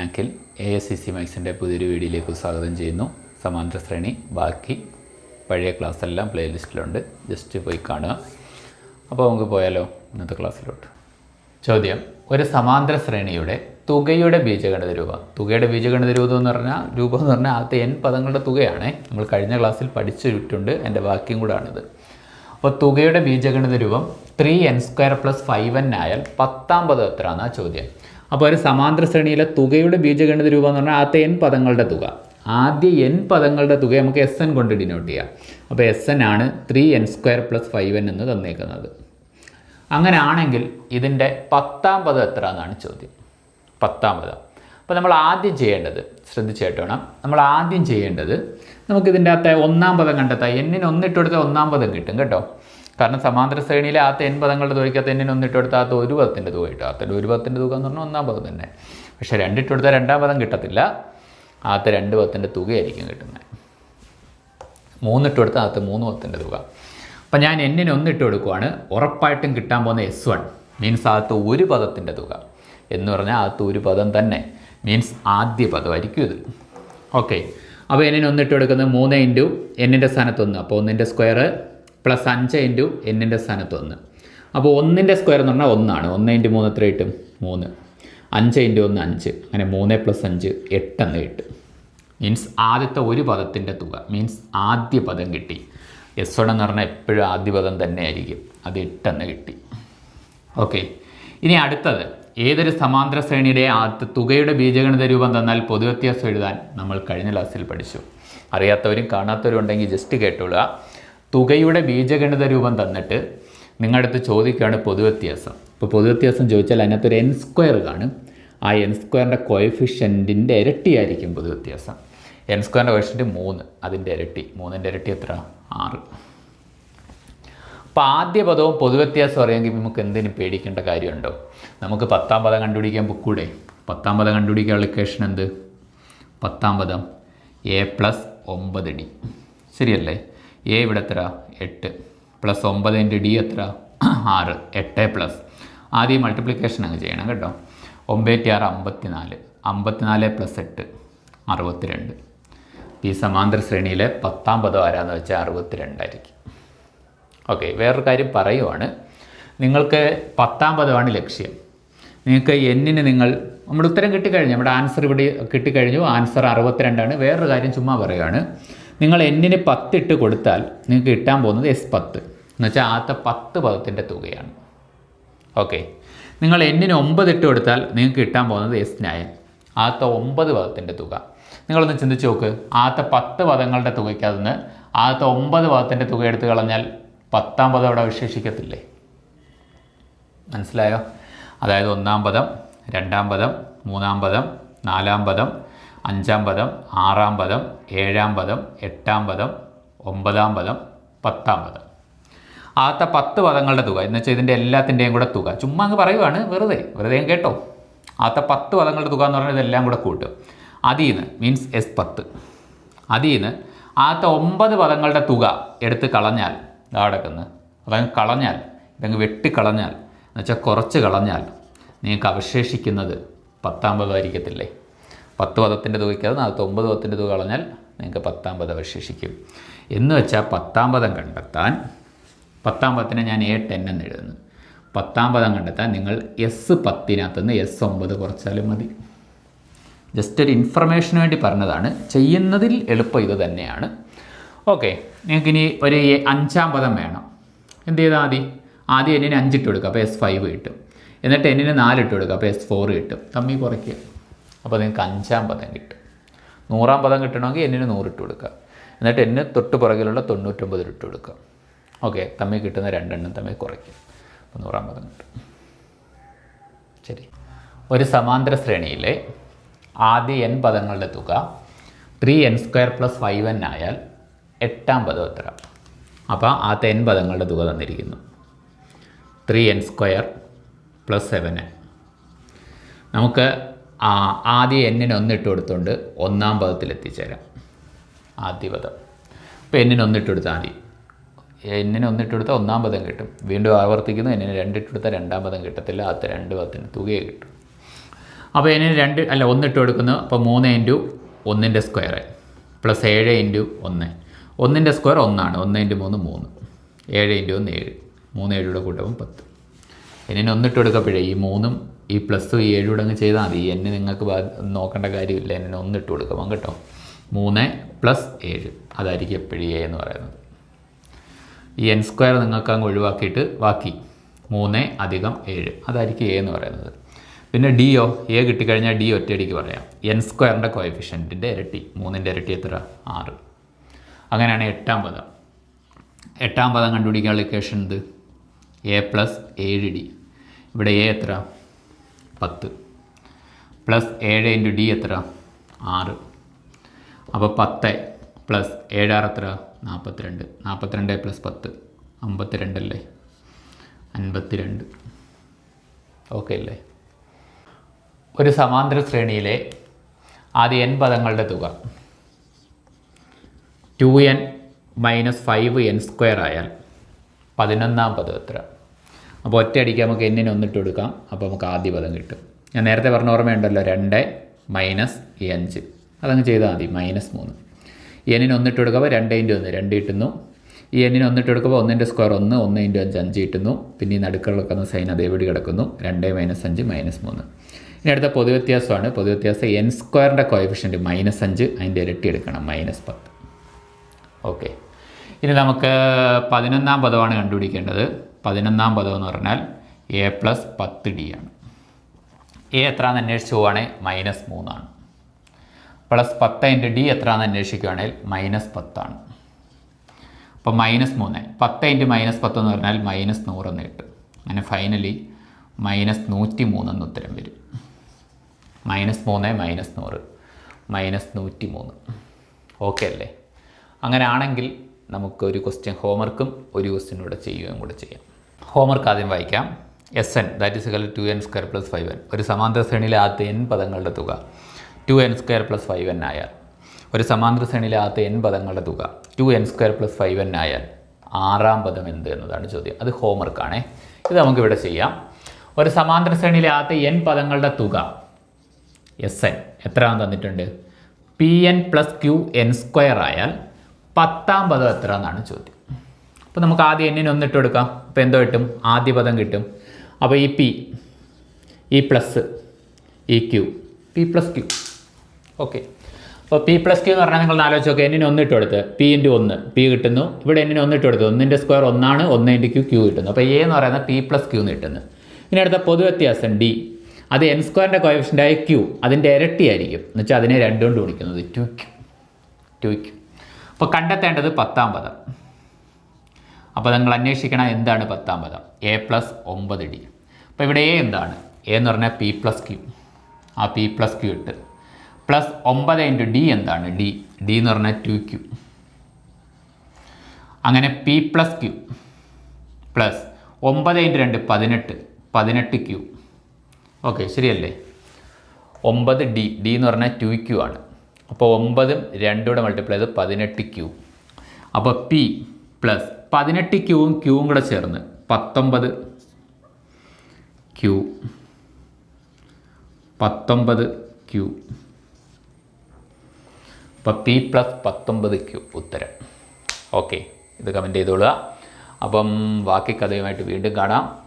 Akhil A S C C മാക്സിന്റെ പുതിയൊരു വീഡിയോയിലേക്ക് സ്വാഗതം ചെയ്യുന്നു. സമാന്തര ശ്രേണി ബാക്കി പഴയ ക്ലാസ് എല്ലാം പ്ലേലിസ്റ്റിലുണ്ട്. ജസ്റ്റ് പോയി കാണുക. അപ്പോൾ നമുക്ക് പോയാലോ ഇന്നത്തെ ക്ലാസ്സിലോട്ട്. ചോദ്യം ഒരു സമാന്തര ശ്രേണിയുടെ തുകയുടെ ബീജഗണിത രൂപം. തുകയുടെ ബീജഗണിത രൂപം എന്ന് പറഞ്ഞാൽ രൂപം എന്ന് പറഞ്ഞാൽ ആദ്യത്തെ എൻ പദങ്ങളുടെ തുകയാണ്. നമ്മൾ കഴിഞ്ഞ ക്ലാസ്സിൽ പഠിച്ചിട്ടുണ്ട് എന്റെ ബാക്കിയും കൂടാണിത്. അപ്പോൾ തുകയുടെ ബീജഗണിത രൂപം three N square plus five N ആയാൽ പത്താം പദം എത്രയാണെന്നാണ് ചോദ്യം. അപ്പോൾ ഒരു സമാന്തര ശ്രേണിയിലെ തുകയുടെ ബീജഗണിത രൂപം എന്ന് പറഞ്ഞാൽ ആദ്യത്തെ എൻ പദങ്ങളുടെ തുക. ആദ്യ എൻ പദങ്ങളുടെ തുക നമുക്ക് എസ് എൻ കൊണ്ട് ഡിനോട്ട് ചെയ്യാം. അപ്പോൾ എസ് എൻ ആണ് three N square plus five N എന്ന് തന്നേക്കുന്നത്. അങ്ങനെ ആണെങ്കിൽ ഇതിന്റെ പത്താം പദം എത്ര എന്നാണ് ചോദ്യം. പത്താം പദം. അപ്പോൾ നമ്മൾ ആദ്യം ചെയ്യേണ്ടത് ശ്രദ്ധിച്ചേട്ടോണം നമ്മൾ ആദ്യം ചെയ്യേണ്ടത് നമുക്കിതിന്റെ അകത്തെ ഒന്നാം പദം കണ്ടെത്താം. എന്നിന് ഒന്നിട്ട് കൊടുത്താൽ ഒന്നാം പദം കിട്ടും കേട്ടോ. കാരണം സമാന്തര ശ്രേണിയിലെ ആത്ത എൻ പദങ്ങളുടെ തുകയ്ക്കകത്ത് എന്നിന് ഒന്നിട്ട് കൊടുത്താൽ ആത്ത ഒരു പദത്തിന്റെ തുക കിട്ടും ആത്ത ഒരു പദത്തിന്റെ തുക എന്ന് പറഞ്ഞാൽ ഒന്നാം പദം തന്നെ. പക്ഷേ രണ്ടിട്ടെടുത്ത രണ്ടാം പദം കിട്ടത്തില്ല. ആത്ത രണ്ട് പദത്തിന്റെ തുകയായിരിക്കും കിട്ടുന്നത്. മൂന്നിട്ടെടുത്ത് ആദ്യത്തെ മൂന്ന് പദത്തിന്റെ തുക. അപ്പം ഞാൻ എന്നിന് ഒന്നിട്ട് കൊടുക്കുവാണ്. ഉറപ്പായിട്ടും കിട്ടാൻ പോകുന്ന എസ് വൺ. മീൻസ് ആദ്യത്തെ ഒരു പദത്തിന്റെ തുക എന്ന് പറഞ്ഞാൽ ആദ്യത്തെ ഒരു പദം തന്നെ. മീൻസ് ആദ്യ പദമായിരിക്കും ഇത്. ഓക്കെ. അപ്പോൾ എന്നിന് ഒന്നിട്ട് കൊടുക്കുന്നത് മൂന്ന് ഇന്റു എന്നിന്റെ സ്ഥാനത്ത് ഒന്ന്. അപ്പോൾ ഒന്നിന്റെ സ്ക്വയർ പ്ലസ് അഞ്ച് ഇന്റു എന്നിന്റെ സ്ഥാനത്ത് ഒന്ന്. അപ്പോൾ ഒന്നിന്റെ സ്ക്വയർ എന്ന് പറഞ്ഞാൽ ഒന്നാണ്. ഒന്ന് ഇന്റു മൂന്ന് എത്ര കിട്ടും? മൂന്ന്. അഞ്ച് ഇന്റു ഒന്ന് അഞ്ച്. അങ്ങനെ മൂന്ന് പ്ലസ് അഞ്ച് എട്ടെന്ന് കിട്ടും. മീൻസ് ആദ്യത്തെ ഒരു പദത്തിന്റെ തുക. മീൻസ് ആദ്യ പദം കിട്ടി. എസ് വൺ എന്ന് പറഞ്ഞാൽ എപ്പോഴും ആദ്യ പദം തന്നെ ആയിരിക്കും അത് എട്ടെന്ന് കിട്ടി. ഓക്കെ ഇനി അടുത്തത്. ഏതൊരു സമാന്തര ശ്രേണിയുടെ ആദ്യ തുകയുടെ ബീജഗണിത രൂപം തന്നാൽ പൊതുവ്യത്യാസം എഴുതാൻ നമ്മൾ കഴിഞ്ഞ ക്ലാസ്സിൽ പഠിച്ചു. അറിയാത്തവരും കാണാത്തവരും ഉണ്ടെങ്കിൽ ജസ്റ്റ് കേട്ടോളുക. തുകയുടെ ബീജഗണിത രൂപം തന്നിട്ട് നിങ്ങളുടെ അടുത്ത് ചോദിക്കുകയാണ് പൊതുവ്യത്യാസം. ഇപ്പോൾ പൊതുവ്യത്യാസം ചോദിച്ചാൽ അതിനകത്തൊരു എൻ സ്ക്വയർ കാണും. ആ എൻ സ്ക്വയറിന്റെ കോയഫിഷ്യന്റിന്റെ ഇരട്ടിയായിരിക്കും പൊതുവ്യത്യാസം. എൻ സ്ക്വയറിന്റെ കോയഫിഷ്യന്റ് മൂന്ന് അതിന്റെ ഇരട്ടി. മൂന്നിന്റെ ഇരട്ടി എത്ര? ആറ്. അപ്പോൾ ആദ്യ പദവും പൊതുവ്യത്യാസം അറിയാമെങ്കിൽ നമുക്ക് എന്തിനു പേടിക്കേണ്ട കാര്യമുണ്ടോ? നമുക്ക് പത്താം പദം കണ്ടുപിടിക്കാൻ പൊക്കൂടെ? പത്താം പദം കണ്ടുപിടിക്കാനുള്ള ഇക്വേഷൻ എന്ത്? പത്താം പദം എ പ്ലസ് ഒമ്പത് ഡി ശരിയല്ലേ? എ ഇവിടെ എത്ര എട്ട്. പ്ലസ് ഒമ്പത് ഇന്റു ഡി എത്ര ആറ്. എട്ട് പ്ലസ് ആദ്യം മൾട്ടിപ്ലിക്കേഷൻ അങ്ങ് ചെയ്യണം കേട്ടോ. ഒമ്പത്തി ആറ് അമ്പത്തിനാല്. അമ്പത്തിനാല് പ്ലസ് എട്ട് അറുപത്തിരണ്ട്. ഈ സമാന്തര ശ്രേണിയിലെ പത്താം പദം ആരാന്ന് വെച്ചാൽ അറുപത്തിരണ്ടായിരിക്കും ഓക്കെ വേറൊരു കാര്യം പറയുവാണ്. നിങ്ങൾക്ക് പത്താം പദമാണ് ലക്ഷ്യം. നിങ്ങൾക്ക് എന്നിന് നിങ്ങൾ നമ്മുടെ ഉത്തരം കിട്ടിക്കഴിഞ്ഞു. നമ്മുടെ ആൻസർ ഇവിടെ കിട്ടിക്കഴിഞ്ഞു. ആൻസർ അറുപത്തിരണ്ടാണ്. വേറൊരു കാര്യം ചുമ്മാ പറയുകയാണ് നിങ്ങൾ എന്നിന് പത്തിട്ട് കൊടുത്താൽ നിങ്ങൾക്ക് കിട്ടാൻ പോകുന്നത് എസ് പത്ത്. എന്ന് വെച്ചാൽ ആദ്യത്തെ പത്ത് പദത്തിന്റെ തുകയാണ്. ഓക്കെ. നിങ്ങൾ എന്നിന് ഒമ്പത് ഇട്ട് കൊടുത്താൽ നിങ്ങൾക്ക് കിട്ടാൻ പോകുന്നത് എസ് നയൻ. ആദ്യത്തെ ഒമ്പത് പദത്തിന്റെ തുക. നിങ്ങളൊന്ന് ചിന്തിച്ച് നോക്ക്. ആദ്യത്തെ പത്ത് പദങ്ങളുടെ തുകയ്ക്ക് നിന്ന് ആദ്യത്തെ ഒമ്പത് പദത്തിന്റെ തുക എടുത്തു കളഞ്ഞാൽ പത്താം പദം അവിടെ അവശേഷിക്കത്തില്ലേ? മനസ്സിലായോ? അതായത് ഒന്നാം പദം രണ്ടാം പദം മൂന്നാം പദം നാലാം പദം അഞ്ചാം പദം ആറാം പദം ഏഴാം പദം എട്ടാം പദം ഒമ്പതാം പദം പത്താം പദം. ആദ്യത്തെ പത്ത് പദങ്ങളുടെ തുക. എന്ന് വെച്ചാൽ ഇതിന്റെ എല്ലാത്തിന്റെയും കൂടെ തുക. ചുമ്മാ അങ്ങ് പറയുവാണ്. വെറുതെ. വെറുതെ കേട്ടോ. ആദ്യത്തെ പത്ത് പദങ്ങളുടെ തുക എന്ന് പറഞ്ഞാൽ ഇതെല്ലാം കൂടെ കൂട്ടും അതിൽ നിന്ന് മീൻസ് എസ് പത്ത്. അതിൽ നിന്ന് ആദ്യത്തെ ഒമ്പത് പദങ്ങളുടെ തുക എടുത്ത് കളഞ്ഞാൽ ഇതാ കിടക്കുന്നത് അതങ്ങ് കളഞ്ഞാൽ ഇതങ്ങ് വെട്ടിക്കളഞ്ഞാൽ എന്നുവെച്ചാൽ കുറച്ച് കളഞ്ഞാൽ നിങ്ങൾക്ക് അവശേഷിക്കുന്നത് പത്താം പദമായിരിക്കത്തില്ലേ? പത്ത് പദത്തിന്റെ തുകയ്ക്കത് നാളത്തെ ഒമ്പത് പദത്തിന്റെ തുക കളഞ്ഞാൽ നിങ്ങൾക്ക് പത്താം പദം അവശേഷിക്കും എന്ന് വെച്ചാൽ പത്താം പദം കണ്ടെത്താൻ പത്താം പദത്തിനെ ഞാൻ എ ടെൻ എന്ന് എഴുതുന്നു. പത്താം പദം കണ്ടെത്താൻ നിങ്ങൾ എസ് പത്തിനകത്ത് നിന്ന് എസ് ഒമ്പത് കുറച്ചാലും മതി. ജസ്റ്റ് ഒരു ഇൻഫർമേഷന് വേണ്ടി പറഞ്ഞതാണ്. ചെയ്യുന്നതിൽ എളുപ്പം ഇത് തന്നെയാണ്. ഓക്കെ നിങ്ങൾക്ക് ഇനി ഒരു അഞ്ചാം പദം വേണം. എന്ത് ചെയ്താൽ മതി ആദ്യം എന്നിന് അഞ്ചിട്ട് കൊടുക്കുക. അപ്പോൾ എസ് ഫൈവ് കിട്ടും. എന്നിട്ട് എന്നിന് നാലിട്ട് കൊടുക്കുക. അപ്പോൾ എസ് ഫോർ കിട്ടും. തമ്മി കുറയ്ക്കുക. അപ്പോൾ നിങ്ങൾക്ക് അഞ്ചാം പദം കിട്ടും. നൂറാം പദം കിട്ടണമെങ്കിൽ എന്നിന് നൂറിട്ട് കൊടുക്കുക. എന്നിട്ട് എന്നെ തൊട്ട് പുറകിലുള്ള തൊണ്ണൂറ്റൊമ്പത് ഇട്ട് കൊടുക്കുക. ഓക്കെ തമ്മിൽ കിട്ടുന്ന രണ്ടെണ്ണം തമ്മിൽ കുറയ്ക്കും. അപ്പോൾ നൂറാം പദം കിട്ടും. ശരി. ഒരു സമാന്തര ശ്രേണിയിലെ ആദ്യ എൻ പദങ്ങളുടെ തുക three N square plus five N ആയാൽ എട്ടാം പദം എത്ര? അപ്പോൾ ആദ്യത്തെ എൻ പദങ്ങളുടെ തുക തന്നിരിക്കുന്നു. Three N square plus seven N നമുക്ക് ആദ്യ എന്നിന് ഒന്നിട്ട് കൊടുത്തുകൊണ്ട് ഒന്നാം പദത്തിൽ എത്തിച്ചേരാം. ആദ്യ പദം. ഇപ്പോൾ എന്നിന് ഒന്നിട്ട് കൊടുത്താൽ മതി. എന്നിന് ഒന്നിട്ട് കൊടുത്താൽ ഒന്നാം പദം കിട്ടും. വീണ്ടും ആവർത്തിക്കുന്നു എന്നിന് രണ്ടിട്ട് കൊടുത്താൽ രണ്ടാം പദം കിട്ടത്തില്ല. ആദ്യത്തെ രണ്ട് പദത്തിന് തുകയെ കിട്ടും. അപ്പോൾ എന്നിന് രണ്ട് അല്ല ഒന്നിട്ട് കൊടുക്കുന്നു. അപ്പോൾ മൂന്ന് ഇന്റു ഒന്നിന്റെ സ്ക്വയർ പ്ലസ് ഏഴ് ഇന്റു ഒന്ന്. ഒന്നിന്റെ സ്ക്വയർ ഒന്നാണ്. ഒന്ന് ഇന്റു മൂന്ന് മൂന്ന്. ഏഴ് ഇന്റു ഒന്ന് ഏഴ്. മൂന്ന് ഏഴൂടെ കൂട്ടുമ്പോൾ പത്ത്. എന്നിന് ഒന്നിട്ട് കൊടുക്കപ്പോഴേ ഈ മൂന്നും ഈ പ്ലസ് ടു ഏഴൂടെ അങ്ങ് ചെയ്താൽ മതി. എന്നെ നിങ്ങൾക്ക് നോക്കേണ്ട കാര്യമില്ല. എന്നെ ഒന്നിട്ട് കൊടുക്കാം കേട്ടോ. മൂന്ന് പ്ലസ് ഏഴ്. അതായിരിക്കും എപ്പോഴും എ എന്ന് പറയുന്നത്. ഈ എൻ സ്ക്വയർ നിങ്ങൾക്ക് അങ്ങ് ഒഴിവാക്കിയിട്ട് ബാക്കി. മൂന്ന് അധികം ഏഴ്. അതായിരിക്കും എ എന്ന് പറയുന്നത്. പിന്നെ ഡി ഒ എ കിട്ടിക്കഴിഞ്ഞാൽ ഡി ഒറ്റയടിക്ക് പറയാം. എൻ സ്ക്വയറിന്റെ കോയഫിഷ്യന്റിന്റെ ഇരട്ടി. മൂന്നിന്റെ ഇരട്ടി എത്ര? ആറ്. അങ്ങനെയാണ് എട്ടാം പദം. എട്ടാം പദം കണ്ടുപിടിക്കാനുള്ള ഇക്വേഷൻ എന്ത്? എ പ്ലസ് ഏഴ് ഡി ഇവിടെ എ എത്ര? പത്ത്. പ്ലസ് ഏഴ് ഇന്റു ഡി എത്ര? ആറ്. അപ്പോൾ പത്ത് പ്ലസ് ഏഴാറ് എത്ര? നാൽപ്പത്തിരണ്ട് നാൽപ്പത്തിരണ്ട് പ്ലസ് പത്ത് അമ്പത്തിരണ്ടല്ലേ അൻപത്തിരണ്ട്. ഓക്കെ അല്ലേ? ഒരു സമാന്തര ശ്രേണിയിലെ ആദ്യ എൻ പദങ്ങളുടെ തുക. Two N minus five N square ആയാൽ പതിനൊന്നാം പദം എത്ര? അപ്പോൾ ഒറ്റയടിക്ക് നമുക്ക് എന്നിനെ ഒന്നിട്ട് കൊടുക്കാം. അപ്പോൾ നമുക്ക് ആദ്യ പദം കിട്ടും. ഞാൻ നേരത്തെ പറഞ്ഞ ഓർമ്മയുണ്ടല്ലോ രണ്ട് മൈനസ് അഞ്ച്. അതങ്ങ് ചെയ്താൽ മതി മൈനസ് മൂന്ന്. ഈ എന്നിന് ഒന്നിട്ട് കൊടുക്കുമ്പോൾ രണ്ട് ഇന്റു ഒന്ന് രണ്ട് കിട്ടുന്നു. ഈ എന്നിന് ഒന്നിട്ട് കൊടുക്കുമ്പോൾ ഒന്നിന്റെ സ്ക്വയർ ഒന്ന് ഒന്ന് ഇന്റു അഞ്ച് അഞ്ച് കിട്ടുന്നു. പിന്നെ ഈ നടുക്കൾ വെക്കുന്ന സൈൻ അതേപടി കിടക്കുന്നു. രണ്ട് മൈനസ് അഞ്ച് മൈനസ് മൂന്ന്. ഇനി അടുത്ത പൊതുവ്യത്യാസമാണ്. പൊതുവ്യത്യാസം എൻ സ്ക്വയറിന്റെ കോയഫിഷ്യന്റ് മൈനസ് അഞ്ച് അതിന്റെ ഇരട്ടി എടുക്കണം മൈനസ് പത്ത്. ഓക്കെ. ഇനി നമുക്ക് പതിനൊന്നാം പദമാണ് കണ്ടുപിടിക്കേണ്ടത്. പതിനൊന്നാം പദം എന്ന് പറഞ്ഞാൽ എ പ്ലസ് പത്ത് ഡി ആണ്. എ എത്രയാണെന്ന് അന്വേഷിച്ച് പോവുകയാണെങ്കിൽ മൈനസ് മൂന്നാണ്. പ്ലസ് പത്ത് ഇന്റു ഡി എത്രയാണെന്ന് അന്വേഷിക്കുകയാണെങ്കിൽ മൈനസ് പത്താണ്. അപ്പോൾ മൈനസ് മൂന്ന്. പത്ത് ഇന്റു മൈനസ് പത്ത് എന്ന് പറഞ്ഞാൽ മൈനസ് എന്ന് കിട്ടും. അങ്ങനെ ഫൈനലി മൈനസ് നൂറ്റി മൂന്നെന്ന് ഉത്തരം വരും. മൈനസ് മൂന്ന് മൈനസ് നൂറ്. മൈനസ് നൂറ്റി മൂന്ന് ഓക്കെ അല്ലേ? അങ്ങനെയാണെങ്കിൽ നമുക്ക് ഒരു ക്വസ്റ്റ്യൻ ഹോംവർക്കും ഒരു ക്വസ്റ്റ്യൻ കൂടെ ചെയ്യുകയും കൂടെ ചെയ്യാം. ഹോംവർക്ക് ആദ്യം വായിക്കാം. S N that is equal two N square plus five N ഒരു സമാന്തര ശ്രേണിയിലെ ആദ്യത്തെ എൻ പദങ്ങളുടെ തുക. Two N square plus five N ആയാൽ. ഒരു സമാന്തര ശ്രേണിയിലെ ആദ്യത്തെ എൻ പദങ്ങളുടെ തുക. Two N square plus five N ആയാൽ ആറാം പദം എന്ത് എന്നതാണ് ചോദ്യം. അത് ഹോംവർക്കാണേ ഇത് നമുക്കിവിടെ ചെയ്യാം. ഒരു സമാന്തര ശ്രേണിയിലെ ആദ്യത്തെ എൻ പദങ്ങളുടെ തുക. എസ് എൻ എത്രയാണെന്ന് തന്നിട്ടുണ്ട്? P N plus Q N square ആയാൽ പത്താം പദം എത്ര എന്നാണ് ചോദ്യം. അപ്പോൾ നമുക്ക് ആദ്യം എന്നിന് ഒന്നിട്ട് കൊടുക്കാം. അപ്പോൾ എന്തോ കിട്ടും? ആദ്യ പദം കിട്ടും. അപ്പോൾ ഈ പി ഈ പ്ലസ് ഈ Q P plus Q okay അപ്പോൾ പി പ്ലസ് ക്യു എന്ന് പറഞ്ഞാൽ നിങ്ങൾ ആലോചിച്ച് നോക്കുക എന്നിന് ഒന്നിട്ട് കൊടുത്ത് പി ഇന്റു ഒന്ന്. പി കിട്ടുന്നു. ഇവിടെ എന്നിന് ഒന്നിട്ട് കൊടുത്തു ഒന്നിന്റെ സ്ക്വയർ ഒന്നാണ്. ഒന്ന് ഇന്റു ക്യു ക്യു കിട്ടുന്നു. അപ്പോൾ എ എന്ന് പറയുന്നത് പി പ്ലസ് ക്യു എന്ന് കിട്ടുന്നു. ഇനി അടുത്ത പൊതു വ്യത്യാസം ഡി അത് എൻ സ്ക്വയറിന്റെ കോയഫിഷ്യന്റായ ക്യു അതിന്റെ ഇരട്ടി ആയിരിക്കും. വെച്ചാൽ അതിനെ രണ്ടുകൊണ്ട് വിളിക്കുന്നത് ടു ക്യു ടു ക്യു അപ്പോൾ കണ്ടെത്തേണ്ടത് പത്താം പദം. അപ്പോൾ നിങ്ങൾ അന്വേഷിക്കണം എന്താണ് പത്താം പദം എ പ്ലസ് ഒമ്പത് ഡി അപ്പോൾ ഇവിടെ എ എന്താണ്? എ എന്ന് പറഞ്ഞാൽ പി പ്ലസ് ക്യൂ ആ പി പ്ലസ് ക്യൂ ഇട്ട്. പ്ലസ് ഒമ്പത് ഇന്റു ഡി എന്താണ്? ഡി ഡി എന്ന് പറഞ്ഞാൽ ടു ക്യൂ അങ്ങനെ പി പ്ലസ് ക്യൂ പ്ലസ് ഒമ്പത് ഇന്റു രണ്ട് പതിനെട്ട് പതിനെട്ട് ക്യൂ ഓക്കെ ശരിയല്ലേ? ഒമ്പത് ഡി ഡി എന്ന് പറഞ്ഞാൽ ടു ക്യൂ ആണ്. അപ്പോൾ ഒമ്പതും രണ്ടും കൂടെ മൾട്ടിപ്ലൈ ചെയ്ത് പതിനെട്ട് ക്യൂ അപ്പോൾ പി പ്ലസ് പതിനെട്ട് ക്യൂവും ക്യൂവും കൂടെ ചേർന്ന്. പത്തൊമ്പത് ക്യൂ. പത്തൊമ്പത് ക്യൂ. അപ്പോൾ പി പ്ലസ് പത്തൊമ്പത് ക്യൂ ഉത്തരം. ഓക്കെ. ഇത് കമന്റ് ചെയ്തോളുക. അപ്പം ബാക്കി കഥയുമായിട്ട് വീണ്ടും കാണാം.